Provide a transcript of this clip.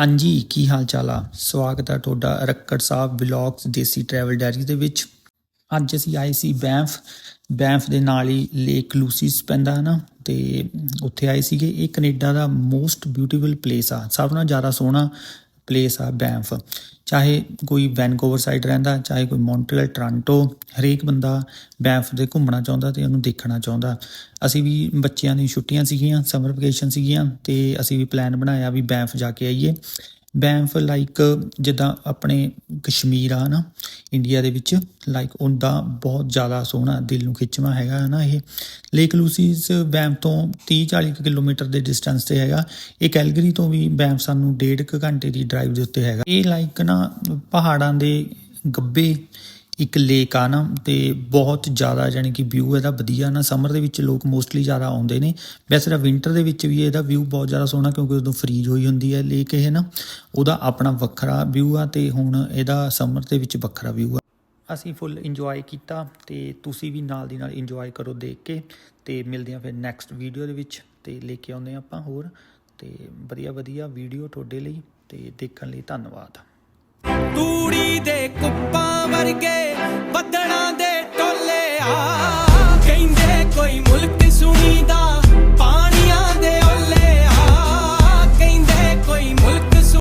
ਹਾਂਜੀ, ਕੀ ਹਾਲ ਚਾਲ ਆ? ਸਵਾਗਤ ਹੈ ਤੁਹਾਡਾ ਰੱਕੜ ਸਾਹਿਬ ਵਲੌਗਸ ਦੇਸੀ ਟਰੈਵਲ ਡਾਇਰੀ ਦੇ ਵਿੱਚ। ਅੱਜ ਅਸੀਂ ਆਏ ਸੀ ਬੈਂਫ। ਬੈਂਫ ਦੇ ਨਾਲ ਹੀ ਲੇਕ ਲੂਸੀਸ ਪੈਂਦਾ ਹੈ ਨਾ ਤੇ ਉੱਥੇ ਆਏ ਸੀਗੇ। ਇਹ ਕੈਨੇਡਾ ਦਾ ਮੋਸਟ ਬਿਊਟੀਫੁਲ ਪਲੇਸ ਆ। ਸਭ ਨਾਲੋਂ ਜ਼ਿਆਦਾ ਸੋਹਣਾ ਪਲੇਸ ਆ ਬੈਂਫ ਚਾਹੇ ਕੋਈ ਵੈਨਕੂਵਰ ਸਾਈਡ ਰਹਿੰਦਾ, ਚਾਹੇ ਕੋਈ ਮੌਂਟਰੀਅਲ ਟੋਰਾਂਟੋ ਹਰੇਕ ਬੰਦਾ ਬੈਂਫ ਦੇ ਘੁੰਮਣਾ ਚਾਹੁੰਦਾ ਤੇ ਉਹਨੂੰ ਦੇਖਣਾ ਚਾਹੁੰਦਾ। ਅਸੀਂ ਵੀ ਬੱਚਿਆਂ ਦੀ ਛੁੱਟੀਆਂ ਸੀਗੀਆਂ ਸਮਰ ਵਕੇਸ਼ਨ ਸੀਗੀਆਂ ਤੇ ਅਸੀਂ ਵੀ ਪਲਾਨ ਬਣਾਇਆ ਵੀ ਬੈਂਫ ਜਾ ਕੇ ਆਈਏ। ਬੈਂਫ ਲਾਈਕ ਜਿੱਦਾਂ ਆਪਣੇ ਕਸ਼ਮੀਰ ਆ ਨਾ ਇੰਡੀਆ ਦੇ ਵਿੱਚ ਲਾਈਕ ਉਹਦਾ ਬਹੁਤ ਜ਼ਿਆਦਾ ਸੋਹਣਾ ਦਿਲ ਨੂੰ ਖਿੱਚਵਾ ਹੈਗਾ ਨਾ ਇਹ। ਲੇਕ ਲੂਸੀਸ ਬੈਂਫ ਤੋਂ 30 40 ਕਿਲੋਮੀਟਰ ਦੇ ਡਿਸਟੈਂਸ ਤੇ ਹੈਗਾ। ਇਹ ਕੈਲਗਰੀ ਤੋਂ ਵੀ ਬੈਂਫ ਸਾਨੂੰ ਡੇਢ ਕੁ ਘੰਟੇ ਦੀ ਡਰਾਈਵ ਦੇ ਉੱਤੇ ਹੈਗਾ। ਇਹ ਲਾਈਕ ਨਾ ਪਹਾੜਾਂ ਦੇ ਗੱਬੇ ਇੱਕ ਲੇਕ ਆ ਨਾ, ਤੇ ਬਹੁਤ ਜ਼ਿਆਦਾ ਯਾਨੀ ਕਿ ਵਿਊ ਇਹਦਾ ਵਧੀਆ ਨਾ ਸਮਰ ਦੇ ਵਿੱਚ ਲੋਕ ਮੋਸਟਲੀ ਜ਼ਿਆਦਾ ਆਉਂਦੇ ਨੇ। ਵੈਸੇ ਤਾਂ ਵਿੰਟਰ ਦੇ ਵਿੱਚ ਵੀ ਇਹਦਾ ਵਿਊ ਬਹੁਤ ਜ਼ਿਆਦਾ ਸੋਹਣਾ, ਕਿਉਂਕਿ ਉਦੋਂ ਫਰੀਜ ਹੋਈ ਹੁੰਦੀ ਹੈ ਲੇਕ ਇਹ ਨਾ। ਉਹਦਾ ਆਪਣਾ ਵੱਖਰਾ ਵਿਊ ਆ, ਤੇ ਹੁਣ ਇਹਦਾ ਸਮਰ ਦੇ ਵਿੱਚ ਵੱਖਰਾ ਵਿਊ ਆ। ਅਸੀਂ ਫੁੱਲ ਇੰਜੋਏ ਕੀਤਾ, ਤੇ ਤੁਸੀਂ ਵੀ ਨਾਲ ਦੀ ਨਾਲ ਇੰਜੋਏ ਕਰੋ ਦੇਖ ਕੇ, ਤੇ ਮਿਲਦੇ ਹਾਂ ਫਿਰ ਨੈਕਸਟ ਵੀਡੀਓ ਦੇ ਵਿੱਚ, ਤੇ ਲੈ ਕੇ ਆਉਂਦੇ ਹਾਂ ਆਪਾਂ ਹੋਰ। ਤੇ ਵਧੀਆ ਵਧੀਆ ਵੀਡੀਓ ਤੁਹਾਡੇ ਲਈ, ਤੇ ਦੇਖਣ ਲਈ ਧੰਨਵਾਦ। ਤੂੜੀ ਦੇ ਕੁੱਪਾਂ ਵਰਗੇ